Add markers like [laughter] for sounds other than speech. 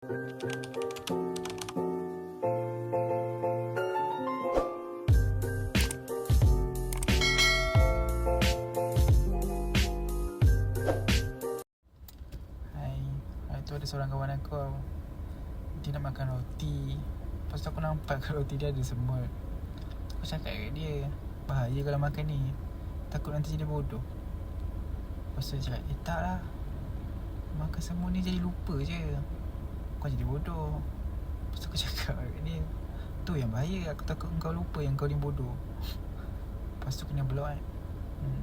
Hai. Hari tu ada seorang kawan aku. Dia nak makan roti. Lepas tu aku nampak kat roti dia ada semut. Aku cakap kat dia Bahaya kalau makan ni. Takut nanti jadi bodoh. Lepas tu dia cakap Eh tak lah. Makan semut ni jadi lupa je Kau jadi bodoh. Lepas aku [laughs] cakap kat dia Tu yang bahaya. Aku takut kau lupa yang kau ni bodoh. Lepas tu kena block kan. Hmm.